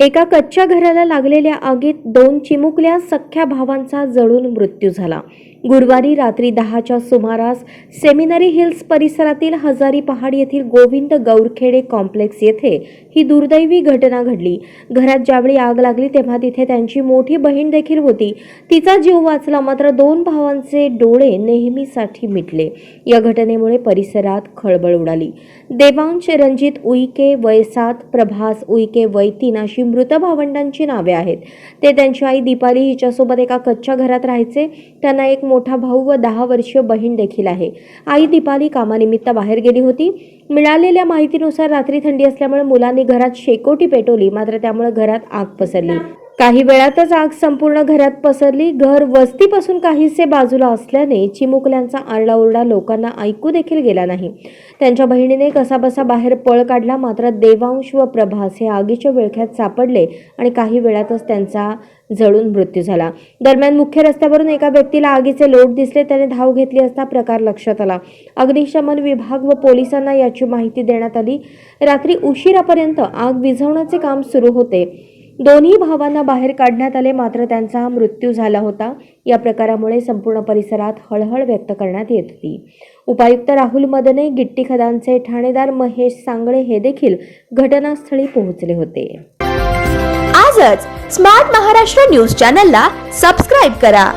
एका कच्च्या घराला लागलेल्या आगीत दोन चिमुकल्या सख्ख्या भावांचा जळून मृत्यू झाला. गुरुवारी रात्री दहाच्या सुमारास सेमिनरी हिल्स परिसरातील हजारी पहाड येथील गोविंद गौरखेडे कॉम्प्लेक्स येथे ही दुर्दैवी घटना घडली. घरात ज्यावेळी आग लागली तेव्हा तिथे त्यांची मोठी बहीण देखील होती. तिचा जीव वाचला मात्र दोन भावांचे डोळे नेहमीसाठी मिटले. या घटनेमुळे परिसरात खळबळ उडाली. देवांश रंजित उईके वय सात प्रभास उईके वय तीन अशी मृत भावंडांची नावे आहेत. ते त्यांची आई दीपाली हिच्यासोबत एका कच्च्या घरात राहायचे. त्यांना एक मोठा भाऊ व दहा वर्षीय बहीण देखील आहे. आई दीपाली कामानिमित्त बाहेर गेली होती. मिळालेल्या माहितीनुसार रात्री थंडी असल्यामुळे मुलांनी घरात शेकोटी पेटवली. मात्र त्यामुळे घरात आग पसरली. काही वेळातच आग संपूर्ण घरात पसरली. घर वस्तीपासून काहीसे बाजूला असल्याने चिमुकल्यांचा आरडाओरडा लोकांना ऐकू देखील गेला नाही. त्यांच्या बहिणीने कसाबसा बाहेर पळ काढला. मात्र देवांश व प्रभास हे आगीच्या विळख्यात सापडले आणि काही वेळातच त्यांचा जळून मृत्यू झाला. दरम्यान मुख्य रस्त्यावरून एका व्यक्तीला आगीचे लोट दिसले. त्याने धाव घेतली असता प्रकार लक्षात आला. अग्निशमन विभाग व पोलिसांना याची माहिती देण्यात आली. रात्री उशिरापर्यंत आग विझवण्याचे काम सुरू होते. दोन्ही भावांना बाहेर काढण्यात आले मात्र त्यांचा मृत्यू झाला होता. या प्रकारामुळे संपूर्ण परिसरात हळहळ व्यक्त करण्यात येत होती. उपायुक्त राहुल मदने गिट्टी खदानचे ठाणेदार महेश सांगळे हे देखील घटनास्थळी पोहोचले होते. आजच स्मार्ट महाराष्ट्र न्यूज चॅनलला सबस्क्राईब करा.